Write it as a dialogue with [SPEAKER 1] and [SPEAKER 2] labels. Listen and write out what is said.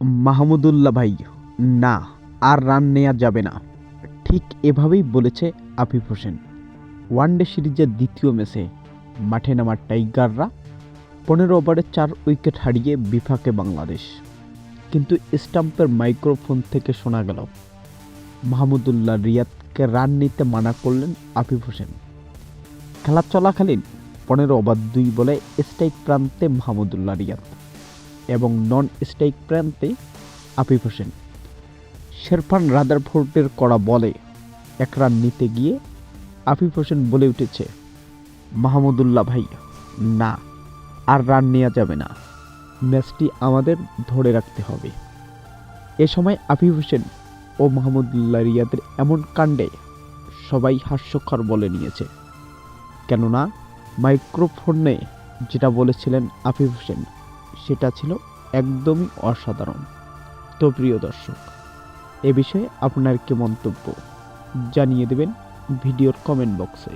[SPEAKER 1] মাহমুদুল্লাহ ভাই, না, আর রান নেওয়া যাবে না। ঠিক এভাবেই বলেছে আফিফ হোসেন। ওয়ানডে সিরিজের দ্বিতীয় ম্যাচে মাঠে নামা টাইগাররা পনেরো ওভারে চার উইকেট হারিয়ে বিফাকে বাংলাদেশ। কিন্তু স্টাম্পের মাইক্রোফোন থেকে শোনা গেল, মাহমুদুল্লাহ রিয়াদকে রান নিতে মানা করলেন আফিফ হোসেন। খেলা চলাকালীন পনেরো ওভার দুই বলে স্ট্রাইক প্রান্তে মাহমুদুল্লাহ রিয়াদ। এবং নন স্ট্রাইক প্রান্তে আফিফ হোসেন। শেরফান রাদারফোর্ডের করা বলে এক রান নিতে গিয়ে আফিফ হোসেন বলে উঠেছে, মাহমুদুল্লাহ ভাই, না, আর রান নেওয়া যাবে না। ম্যাচটি আমাদের ধরে রাখতে হবে। এ সময় আফিফ হোসেন ও মাহমুদুল্লাহ রিয়াদের এমন কাণ্ডে সবাই হাস্যকর বলে নিয়েছে। কেননা, মাইক্রোফোনে যেটা বলেছিলেন আফিফ হোসেন সেটা ছিল একদমই অসাধারণ। তো প্রিয় দর্শক, এ বিষয়ে আপনার কি মন্তব্য জানিয়ে দেবেন ভিডিওর কমেন্ট বক্সে